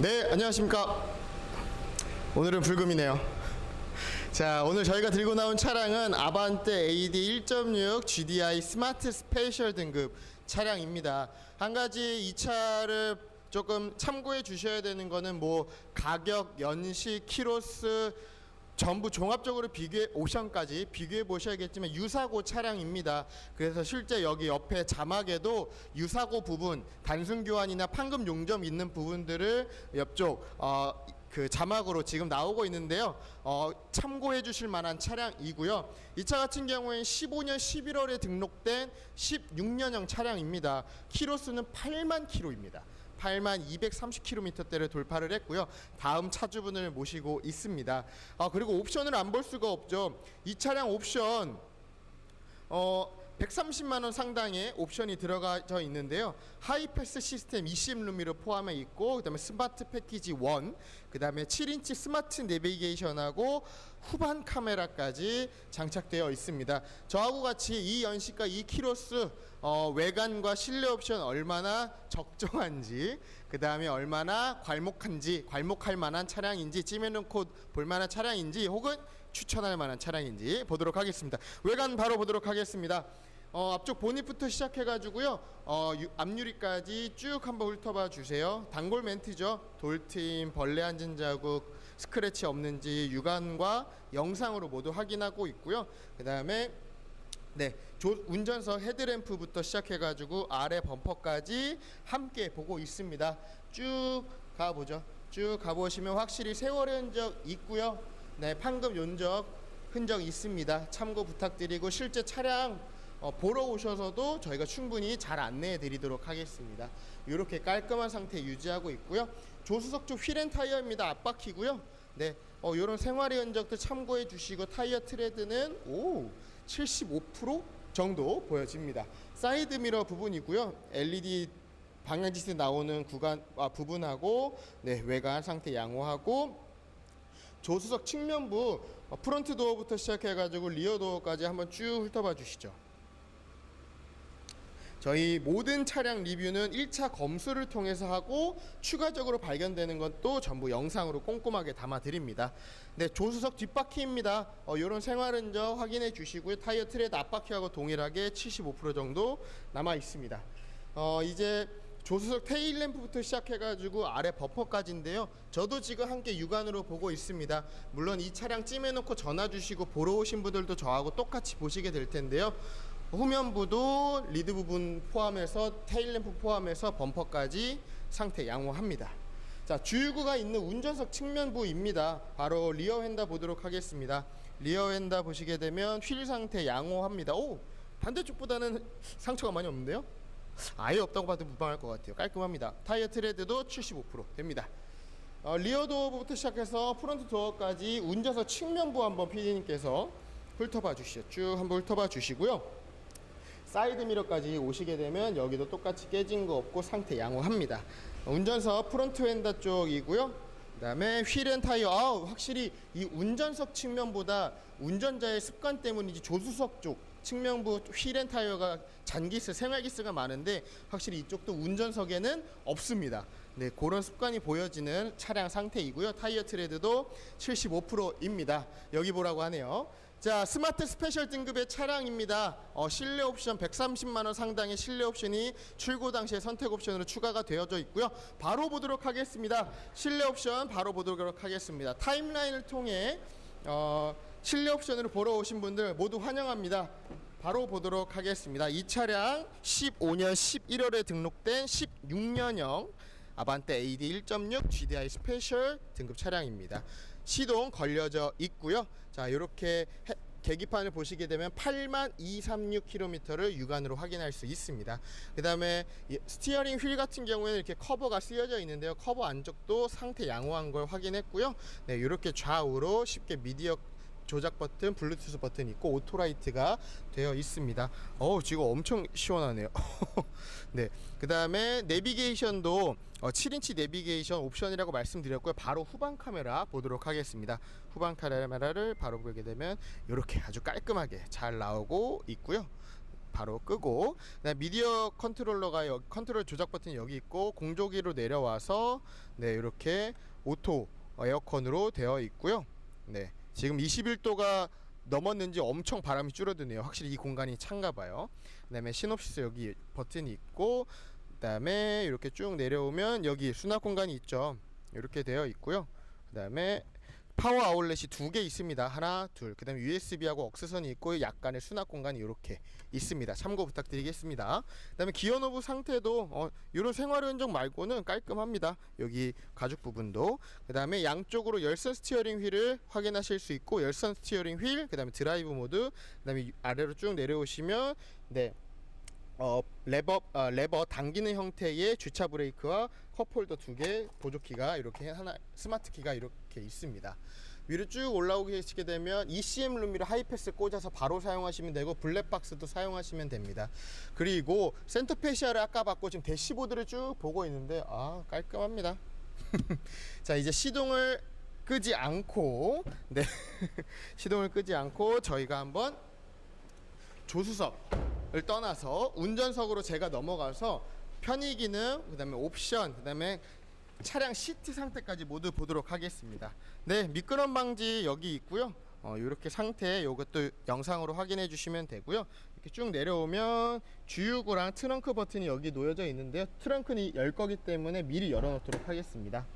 네, 안녕하십니까. 오늘은 불금이네요. 자, 오늘 저희가 들고 나온 차량은 아반떼 AD 1.6 GDI 스마트 스페셜 등급 차량입니다. 한 가지 이 차를 조금 참고해 주셔야 되는 거는 뭐 가격, 연식, 키로수 전부 종합적으로 비교해 옵션까지 비교해 보셔야겠지만 유사고 차량입니다. 그래서 실제 여기 옆에 자막에도 유사고 부분 단순 교환이나 판금 용점 있는 부분들을 옆쪽 어, 그 자막으로 지금 나오고 있는데요. 어, 참고해 주실 만한 차량이고요. 이 차 같은 경우에는 15년 11월에 등록된 16년형 차량입니다. 키로수는 8만 킬로입니다. 8만 230km대를 돌파를 했고요. 다음 차주분을 모시고 있습니다. 아, 그리고 옵션을 안 볼 수가 없죠. 이 차량 옵션 어 130만 원 상당의 옵션이 들어가져 있는데요. 하이패스 시스템 20루미로 포함해 있고 그다음에 스마트 패키지 1, 그다음에 7인치 스마트 내비게이션하고 후반 카메라까지 장착되어 있습니다. 저하고 같이 이 연식과 이 키로수 어, 외관과 실내 옵션 얼마나 적정한지 그다음에 얼마나 괄목한지 괄목할 만한 차량인지 찜해놓고 볼 만한 차량인지 혹은 추천할 만한 차량인지 보도록 하겠습니다. 외관 바로 보도록 하겠습니다. 어, 앞쪽 보닛부터 시작해가지고요. 어, 유- 앞유리까지 쭉 한번 훑어봐 주세요. 단골 멘트죠. 돌트임, 벌레 앉은 자국, 스크래치 없는지 육안과 영상으로 모두 확인하고 있고요. 그 다음에 네, 조, 운전석 헤드램프부터 시작해가지고 아래 범퍼까지 함께 보고 있습니다. 쭉 가보죠. 쭉 가보시면 확실히 세월의 흔적 있고요. 네, 판금 연적 흔적 있습니다. 참고 부탁드리고 실제 차량 어, 보러 오셔서도 저희가 충분히 잘 안내해 드리도록 하겠습니다. 이렇게 깔끔한 상태 유지하고 있고요. 조수석 쪽 휠앤 타이어입니다. 앞바퀴고요. 네, 어, 이런 생활의 흔적도 참고해 주시고 타이어 트레드는 오 75% 정도 보여집니다. 사이드 미러 부분이고요. LED 방향지시 나오는 구간 아, 부분하고 네, 외관 상태 양호하고 조수석 측면부 어, 프론트 도어부터 시작해 가지고 리어 도어까지 한번 쭉 훑어봐 주시죠. 저희 모든 차량 리뷰는 1차 검수를 통해서 하고 추가적으로 발견되는 것도 전부 영상으로 꼼꼼하게 담아 드립니다. 네, 조수석 뒷바퀴입니다. 어, 이런 생활 흔적 확인해 주시고요. 타이어 트레드 앞바퀴하고 동일하게 75% 정도 남아 있습니다. 어, 이제 조수석 테일 램프부터 시작해가지고 아래 버퍼까지인데요. 저도 지금 함께 육안으로 보고 있습니다. 물론 이 차량 찜해놓고 전화 주시고 보러 오신 분들도 저하고 똑같이 보시게 될 텐데요. 후면부도 리드 부분 포함해서 테일 램프 포함해서 범퍼까지 상태 양호합니다. 자 주유구가 있는 운전석 측면부입니다. 바로 리어 휀다 보도록 하겠습니다. 리어 휀다 보시게 되면 휠 상태 양호합니다. 오 반대쪽보다는 상처가 많이 없는데요? 아예 없다고 봐도 무방할 것 같아요. 깔끔합니다. 타이어 트레드도 75% 됩니다. 어, 리어 도어부터 시작해서 프론트 도어까지 운전석 측면부 한번 피디님께서 훑어봐 주시죠. 쭉 한번 훑어봐 주시고요. 사이드 미러까지 오시게 되면 여기도 똑같이 깨진 거 없고 상태 양호합니다. 운전석 프론트 휀다 쪽이고요. 그 다음에 휠앤 타이어 아 확실히 이 운전석 측면보다 운전자의 습관 때문인지 조수석 쪽 측면부 휠앤 타이어가 잔기스 생활기스가 많은데 확실히 이쪽도 운전석에는 없습니다. 네 그런 습관이 보여지는 차량 상태이고요. 타이어 트레드도 75%입니다. 여기 보라고 하네요. 자 스마트 스페셜 등급의 차량입니다. 어, 실내 옵션 130만 원 상당의 실내 옵션이 출고 당시에 선택 옵션으로 추가가 되어져 있고요. 바로 보도록 하겠습니다. 실내 옵션 바로 보도록 하겠습니다. 타임라인을 통해 어, 실내 옵션으로 보러 오신 분들 모두 환영합니다. 바로 보도록 하겠습니다. 이 차량 15년 11월에 등록된 16년형 아반떼 AD 1.6 GDI 스페셜 등급 차량입니다. 시동 걸려져 있고요. 자, 이렇게 계기판을 보시게 되면 8만 236km를 육안으로 확인할 수 있습니다. 그 다음에 스티어링 휠 같은 경우에는 이렇게 커버가 쓰여져 있는데요. 커버 안쪽도 상태 양호한 걸 확인했고요. 네, 이렇게 좌우로 쉽게 미디어 조작 버튼, 블루투스 버튼 있고 오토라이트가 되어 있습니다. 어우 지금 엄청 시원하네요. 네, 그 다음에 내비게이션도 어, 7인치 내비게이션 옵션이라고 말씀드렸고요. 바로 후방 카메라 보도록 하겠습니다. 후방 카메라를 바로 보게 되면 이렇게 아주 깔끔하게 잘 나오고 있고요. 바로 끄고 미디어 컨트롤러가 여기, 컨트롤 조작 버튼이 여기 있고 공조기로 내려와서 네 이렇게 오토 에어컨으로 되어 있고요. 네 지금 21도가 넘었는지 엄청 바람이 줄어드네요. 확실히 이 공간이 찬가 봐요. 그다음에 시놉시스 여기 버튼이 있고 그다음에 이렇게 쭉 내려오면 여기 수납 공간이 있죠. 이렇게 되어 있고요. 그다음에 파워 아울렛이 두 개 있습니다. 하나, 둘. 그 다음에 USB하고 억스선이 있고 약간의 수납 공간이 이렇게 있습니다. 참고 부탁드리겠습니다. 그 다음에 기어 노브 상태도 어, 이런 생활 흔적 말고는 깔끔합니다. 여기 가죽 부분도. 그 다음에 양쪽으로 열선 스티어링 휠을 확인하실 수 있고 열선 스티어링 휠, 그 다음에 드라이브 모드, 그 다음에 아래로 쭉 내려오시면 네. 어, 레버 어, 레버 당기는 형태의 주차 브레이크와 컵홀더 두 개, 보조키가 이렇게 하나 스마트 키가 이렇게 있습니다. 위로 쭉 올라오게 되면 ECM 룸미를 하이패스 꽂아서 바로 사용하시면 되고 블랙박스도 사용하시면 됩니다. 그리고 센터 페시아를 아까 봤고 지금 대시보드를 쭉 보고 있는데 아 깔끔합니다. 자 이제 시동을 끄지 않고 네 시동을 끄지 않고 저희가 한번 조수석 을 떠나서 운전석으로 제가 넘어가서 편의 기능, 그다음에 옵션, 그다음에 차량 시트 상태까지 모두 보도록 하겠습니다. 네, 미끄럼 방지 여기 있고요. 어, 이렇게 상태 이것도 영상으로 확인해 주시면 되고요. 이렇게 쭉 내려오면 주유구랑 트렁크 버튼이 여기 놓여져 있는데요. 트렁크는 열 거기 때문에 미리 열어놓도록 하겠습니다.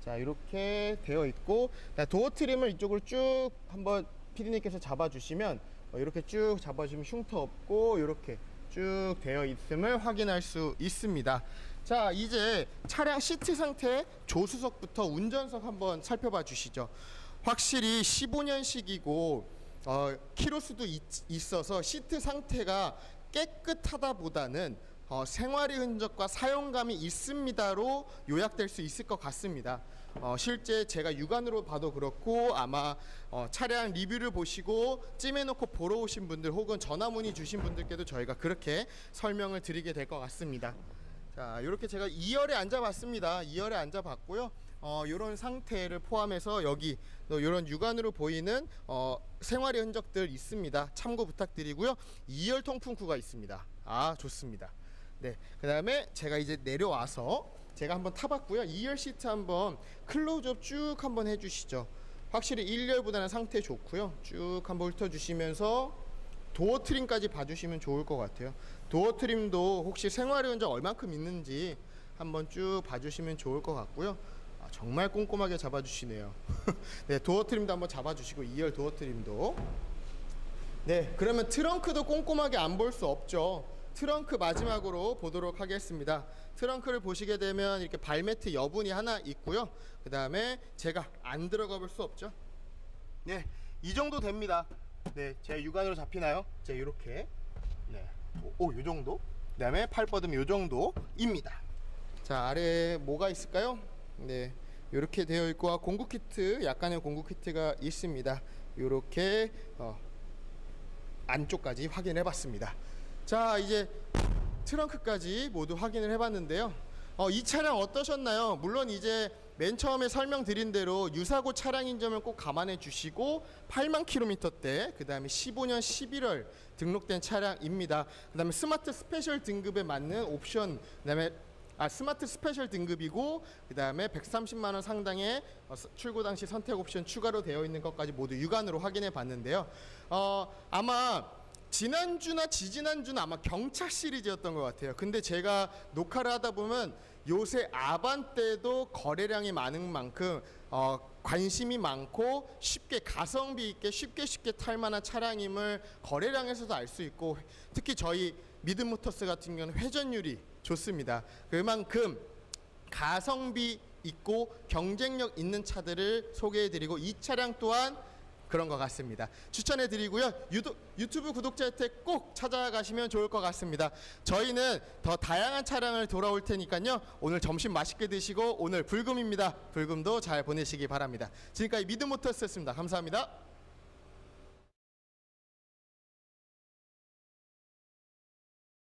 자, 이렇게 되어 있고 자, 도어 트림을 이쪽으로 쭉 한번 피디님께서 잡아주시면 어, 이렇게 쭉 잡아주면 흉터 없고 이렇게 쭉 되어 있음을 확인할 수 있습니다. 자 이제 차량 시트 상태 조수석부터 운전석 한번 살펴봐 주시죠. 확실히 15년식이고 어, 키로수도 있, 있어서 시트 상태가 깨끗하다 보다는 어, 생활의 흔적과 사용감이 있습니다로 요약될 수 있을 것 같습니다. 어, 실제 제가 육안으로 봐도 그렇고 아마 어, 차량 리뷰를 보시고 찜해놓고 보러 오신 분들 혹은 전화 문의 주신 분들께도 저희가 그렇게 설명을 드리게 될 것 같습니다. 자, 이렇게 제가 2열에 앉아봤습니다. 2열에 앉아봤고요. 어, 이런 상태를 포함해서 여기 또 이런 육안으로 보이는 어, 생활의 흔적들 있습니다. 참고 부탁드리고요. 2열 통풍구가 있습니다. 아, 좋습니다. 네, 그 다음에 제가 이제 내려와서 제가 한번 타봤고요. 2열 시트 한번 클로즈업 쭉 한번 해주시죠. 확실히 1열보다는 상태 좋고요. 쭉 한번 훑어주시면서 도어 트림까지 봐주시면 좋을 것 같아요. 도어 트림도 혹시 흔적 얼만큼 있는지 한번 쭉 봐주시면 좋을 것 같고요. 아, 정말 꼼꼼하게 잡아주시네요. 네, 도어 트림도 한번 잡아주시고 2열 도어 트림도. 네, 그러면 트렁크도 꼼꼼하게 안 볼 수 없죠. 트렁크 마지막으로 보도록 하겠습니다. 트렁크를 보시게 되면 이렇게 발매트 여분이 하나 있고요. 그 다음에 제가 안 들어가 볼 수 없죠. 네, 이 정도 됩니다. 네, 제 육안으로 잡히나요? 제 이렇게. 네, 오, 요 정도. 그 다음에 팔 뻗으면 요 정도입니다. 자, 아래에 뭐가 있을까요? 네, 이렇게 되어 있고 공구 키트, 약간의 공구 키트가 있습니다. 이렇게 어, 안쪽까지 확인해 봤습니다. 자, 이제 트렁크까지 모두 확인을 해 봤는데요. 어, 이 차량 어떠셨나요? 물론 이제 맨 처음에 설명드린 대로 유사고 차량인 점을 꼭 감안해 주시고 8만 킬로미터대 그다음에 15년 11월 등록된 차량입니다. 그 다음에 스마트 스페셜 등급에 맞는 옵션 그 다음에 아 스마트 스페셜 등급이고 그 다음에 130만 원 상당의 어, 스- 출고 당시 선택 옵션 추가로 되어 있는 것까지 모두 육안으로 확인해 봤는데요. 어 아마 지난주나 지지난주는 아마 경차 시리즈였던 것 같아요. 근데 제가 녹화를 하다 보면 요새 아반떼도 거래량이 많은 만큼 어, 관심이 많고 쉽게 가성비 있게 쉽게 쉽게 탈 만한 차량임을 거래량에서도 알 수 있고 특히 저희 미드모터스 같은 경우는 회전율이 좋습니다. 그만큼 가성비 있고 경쟁력 있는 차들을 소개해드리고 이 차량 또한 그런 것 같습니다. 추천해 드리고요. 유도, 유튜브 구독자 혜택 꼭 찾아가시면 좋을 것 같습니다. 저희는 더 다양한 차량을 돌아올 테니까요. 오늘 점심 맛있게 드시고 오늘 불금입니다. 불금도 잘 보내시기 바랍니다. 지금까지 미드모터스였습니다. 감사합니다.